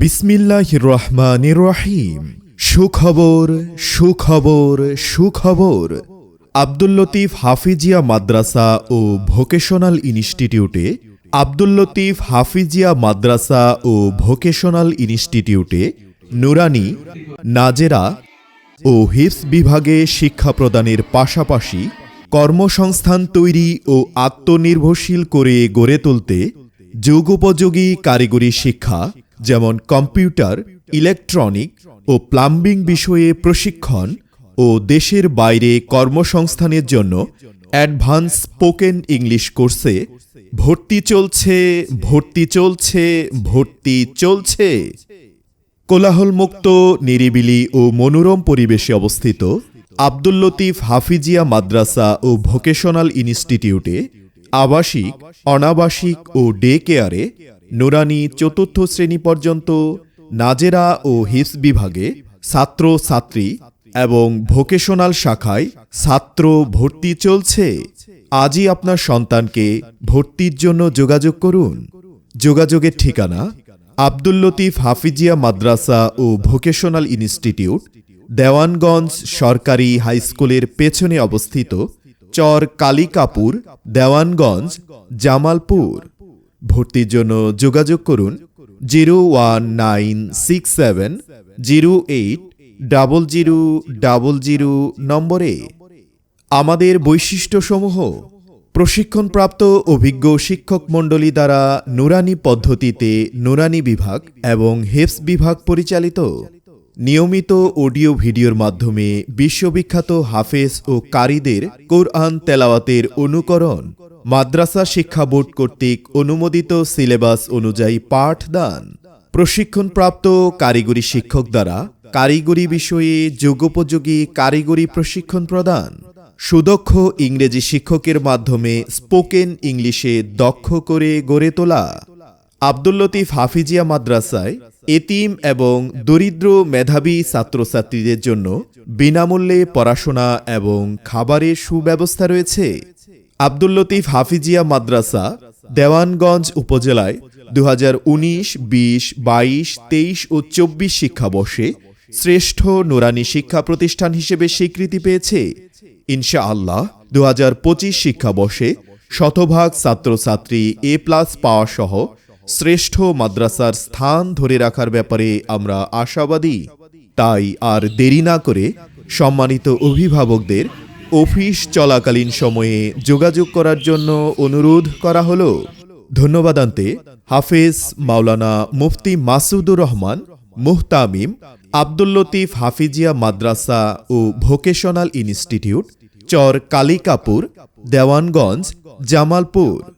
বিসমিল্লাহ রহমান রহিম। সুখবর সুখবর সুখবর। আব্দুল লতিফ হাফিজিয়া মাদ্রাসা ও ভোকেশনাল ইনস্টিটিউটে আব্দুল লতিফ হাফিজিয়া মাদ্রাসা ও ভোকেশনাল ইনস্টিটিউটে নুরানি, নাজেরা ও হিফস বিভাগে শিক্ষা প্রদানের পাশাপাশি কর্মসংস্থান তৈরি ও আত্মনির্ভরশীল করে গড়ে তুলতে যুগোপযোগী কারিগরি শিক্ষা যেমন কম্পিউটার, ইলেকট্রনিক ও প্লাম্বিং বিষয়ে প্রশিক্ষণ ও দেশের বাইরে কর্মসংস্থানের জন্য অ্যাডভান্স স্পোকেন ইংলিশ কোর্সে ভর্তি চলছে ভর্তি চলছে ভর্তি চলছে। কোলাহলমুক্ত, নিরিবিলি ও মনোরম পরিবেশে অবস্থিত আব্দুল লতিফ হাফিজিয়া মাদ্রাসা ও ভোকেশনাল ইনস্টিটিউটে আবাসিক, অনাবাসিক ও ডে কেয়ারে নুরানি চতুর্থ শ্রেণি পর্যন্ত নাজেরা ও হিস বিভাগে ছাত্র ছাত্রী এবং ভোকেশনাল শাখায় ছাত্র ভর্তি চলছে। আজই আপনার সন্তানকে ভর্তির জন্য যোগাযোগ করুন। যোগাযোগের ঠিকানা আব্দুল লতিফ হাফিজিয়া মাদ্রাসা ও ভোকেশনাল ইনস্টিটিউট, দেওয়ানগঞ্জ সরকারি হাইস্কুলের পেছনে অবস্থিত চর কালিকাপুর, দেওয়ানগঞ্জ, জামালপুর। ভর্তির জন্য যোগাযোগ করুন zero one nine six seven zero eight double zero double zero নম্বরে। আমাদের বৈশিষ্ট্যসমূহ, প্রশিক্ষণপ্রাপ্ত অভিজ্ঞ শিক্ষক মণ্ডলী দ্বারা নুরানি পদ্ধতিতে নুরানি বিভাগ এবং হেফস বিভাগ পরিচালিত। নিয়মিত অডিও ভিডিওর মাধ্যমে বিশ্ববিখ্যাত হাফেজ ও কারীদের কোরআন তেলাওয়াতের অনুকরণ মাদ্রাসা শিক্ষা বোর্ড কর্তৃক অনুমোদিত সিলেবাস অনুযায়ী পাঠদান। প্রশিক্ষণপ্রাপ্ত কারিগরি শিক্ষক দ্বারা কারিগরি বিষয়ে যোগোপযোগী কারিগরি প্রশিক্ষণ প্রদান। সুদক্ষ ইংরেজি শিক্ষকের মাধ্যমে স্পোকেন ইংলিশে দক্ষ করে গড়ে তোলা। আব্দুল লতিফ হাফিজিয়া মাদ্রাসায় এতিম এবং দরিদ্র মেধাবী ছাত্রছাত্রীদের জন্য বিনামূল্যে পড়াশোনা এবং খাবারের সুব্যবস্থা রয়েছে। আব্দুল লতিফ হাফিজিয়া মাদ্রাসা, দেওয়ানগঞ্জ উপজেলায় দু হাজার উনিশ, বিশ, বাইশ, তেইশ ও চব্বিশ শিক্ষাবর্ষে শ্রেষ্ঠ নুরানি শিক্ষা প্রতিষ্ঠান হিসেবে স্বীকৃতি পেয়েছে। ইনশাআল্লাহ দু হাজার পঁচিশ শিক্ষাবর্ষে শতভাগ ছাত্রছাত্রী এ প্লাস পাওয়া সহ শ্রেষ্ঠ মাদ্রাসার স্থান ধরে রাখার ব্যাপারে আমরা আশাবাদী। তাই আর দেরি না করে সম্মানিত অভিভাবকদের অফিস চলাকালীন সময়ে যোগাযোগ করার জন্য অনুরোধ করা হলো। ধন্যবাদান্তে হাফেজ মাওলানা মুফতি মাসুদুর রহমান, মুহতামিম আব্দুল লতিফ হাফিজিয়া মাদ্রাসা ও ভোকেশনাল ইনস্টিটিউট, চর কালিকাপুর, দেওয়ানগঞ্জ, জামালপুর।